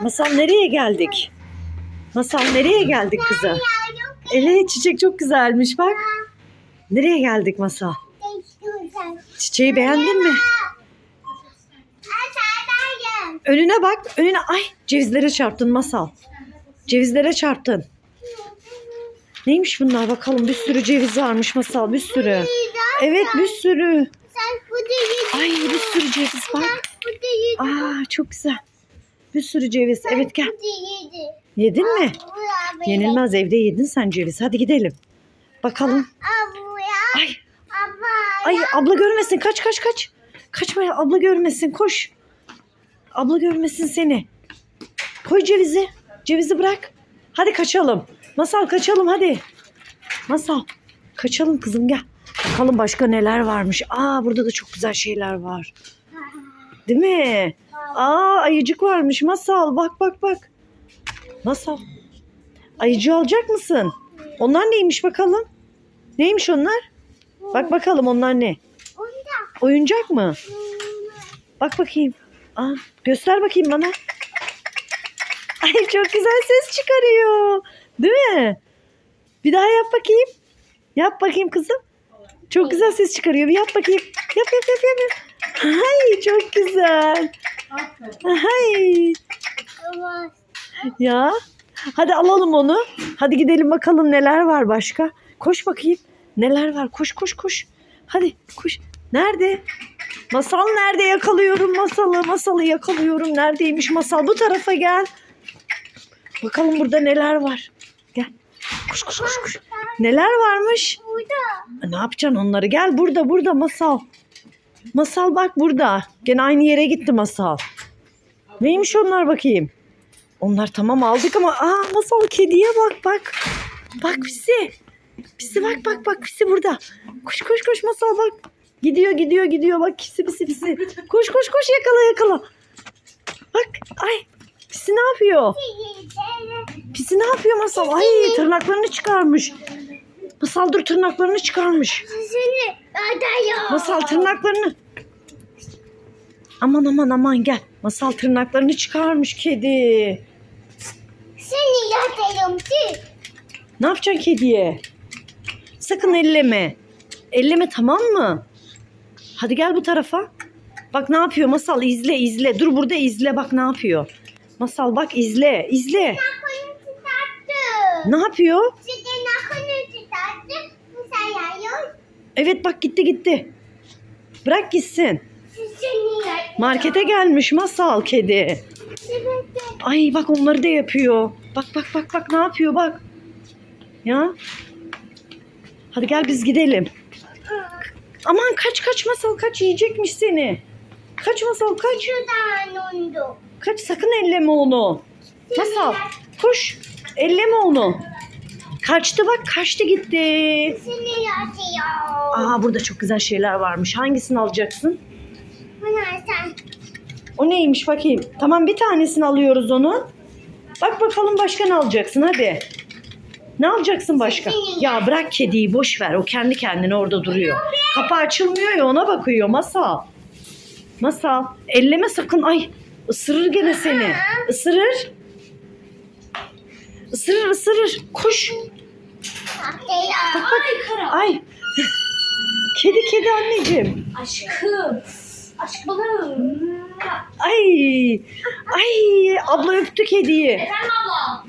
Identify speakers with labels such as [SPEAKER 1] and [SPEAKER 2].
[SPEAKER 1] Masal nereye geldik? Masal nereye geldik kızı? Evet çiçek çok güzelmiş bak. Nereye geldik Masal? Çiçeği beğendin mi? Önüne bak. Önüne ay cevizlere çarptın Masal. Cevizlere çarptın. Neymiş bunlar bakalım bir sürü ceviz varmış Masal bir sürü. Evet bir sürü. Ay bir sürü ceviz bak. Aa çok güzel. Bir sürü ceviz. Evet gel.
[SPEAKER 2] Yedin
[SPEAKER 1] mi?
[SPEAKER 2] Abla,
[SPEAKER 1] Yenilmez evde yedin sen ceviz. Hadi gidelim. Bakalım.
[SPEAKER 2] Abla.
[SPEAKER 1] Ay
[SPEAKER 2] Abla.
[SPEAKER 1] ay abla görmesin. Kaç kaç kaç. Kaçma ya abla görmesin. Koş. Abla görmesin seni. Koy cevizi. Cevizi bırak. Hadi kaçalım. Masal kaçalım hadi. Masal. Kaçalım kızım gel. Bakalım başka neler varmış. Aa burada da çok güzel şeyler var. Değil mi? Aa ayıcık varmış. Masal bak bak bak. Masal. Ayıcı alacak mısın? Onlar neymiş bakalım? Neymiş onlar? Bak bakalım onlar ne?
[SPEAKER 2] Onda.
[SPEAKER 1] Oyuncak mı? Bak bakayım. Aa, göster bakayım bana. Ay çok güzel ses çıkarıyor. Değil mi? Bir daha yap bakayım. Yap bakayım kızım. Çok güzel ses çıkarıyor. Bir yap bakayım. Yap yap yap yap. yap. Ay çok güzel. Ay ya. Hadi alalım onu. Hadi gidelim bakalım neler var başka. Koş bakayım. Neler var? Koş koş koş. Hadi koş. Nerede? Masal nerede? Yakalıyorum masalı. Masalı yakalıyorum. Neredeymiş masal? Bu tarafa gel. Bakalım burada neler var. Gel. Koş koş koş koş. Neler varmış?
[SPEAKER 2] burada.
[SPEAKER 1] Ne yapacaksın onları? Gel burada burada masal. Masal bak burada. Gene aynı yere gitti masal. Neymiş onlar bakayım? Onlar tamam aldık ama aa masal kediye bak bak. Bak pisi. Pisi bak bak bak pisi burada. Koş koş koş masal bak. Gidiyor gidiyor gidiyor bak pisi pisi pisi. Koş koş koş yakala yakala. Bak ay pisi ne yapıyor? Pisi ne yapıyor masal? Ay tırnaklarını çıkarmış. Masal dur tırnaklarını çıkarmış. Masal tırnaklarını. Aman aman aman gel. Masal tırnaklarını çıkarmış kedi.
[SPEAKER 2] Seni yatayım ki.
[SPEAKER 1] Ne yapacaksın kediye? Sakın elleme. Elleme tamam mı? Hadi gel bu tarafa. Bak ne yapıyor Masal izle izle. Dur burada izle bak ne yapıyor. Masal bak izle izle. Ne yapıyor? Evet bak gitti gitti. Bırak gitsin. Markete gelmiş Masal kedi. Ay bak onları da yapıyor. Bak bak bak bak ne yapıyor bak. Ya. Hadi gel biz gidelim. Aman kaç kaç masal kaç yiyecekmiş seni. Kaç masal kaç. Kaç sakın elleme onu. Masal koş. Elleme onu. Kaçtı bak kaçtı gitti. Aa burada çok güzel şeyler varmış. Hangisini alacaksın? O neymiş bakayım. Tamam bir tanesini alıyoruz onu. Bak bakalım başka ne alacaksın hadi. Ne alacaksın başka? Ya bırak kediyi boş ver. O kendi kendine orada duruyor. Kapı açılmıyor ya ona bakıyor masal. Masal. Elleme sakın. Ay ısırır gene seni. Isırır. Isırır ısırır. Koş. Ay. Kedi kedi anneciğim.
[SPEAKER 3] Aşkım. Aşkım.
[SPEAKER 1] Ay. Ay abla öptü kediyi.
[SPEAKER 3] Efendim abla.